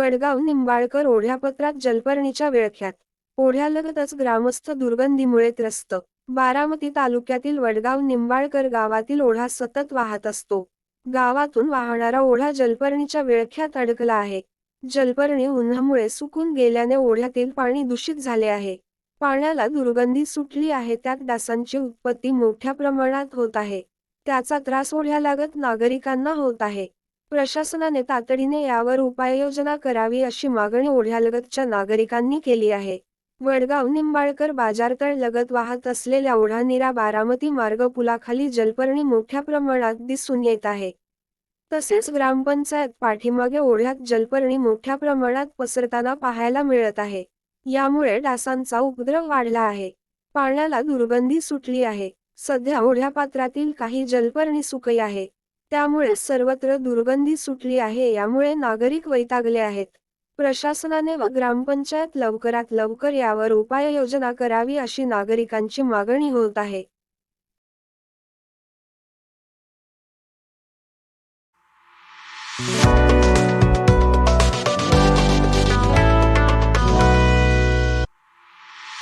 वडगाव निंबाळकर ओढ्यापत्रात जलपर्णीच्या विळख्यात. ओढ्यालगतच ग्रामस्थ दुर्गंधीमुळे त्रस्त. बारामती तालुक्यातील वडगाव निंबाळकर गावातील ओढा सतत वाहत असतो. गावातून वाहणारा ओढा जलपर्णीच्या विळख्यात अडकला आहे. जलपर्णी उन्हामुळे सुकून गेल्याने ओढ्यातील पाणी दूषित झाले आहे. पाण्याला दुर्गंधी सुटली आहे त्यात डासांची उत्पत्ती मोठ्या प्रमाणात होत आहे. त्याचा त्रास ओढ्यालागत नागरिकांना होत आहे. प्रशासनाने तातडीने यावर उपाययोजना करावी अशी मागणी ओढ्यालगतच्या नागरिकांनी केली आहे. वडगाव निंबाळकर बाजारतळ लगत वाहत असलेल्या ओढानिरा बारामती मार्ग पुलाखाली जलपर्णी मोठ्या प्रमाणात दिसून येत आहे. तसेच ग्रामपंचायत पाठीमागे ओढ्यात जलपर्णी मोठ्या प्रमाणात पसरताना पाहायला मिळत आहे. यामुळे डासांचा उपद्रव वाढला आहे. पाण्याला दुर्गंधी सुटली आहे. सध्या ओढ्या पात्रातील काही जलपर्णी सुकई आहे. त्यामुळे सर्वत्र दुर्गंधी सुटली आहे यामुळे नागरिक वैतागले आहेत प्रशासनाने व ग्रामपंचायत लवकरात लवकर यावर उपाययोजना करावी अशी नागरिकांची मागणी होत आहे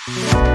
Yeah.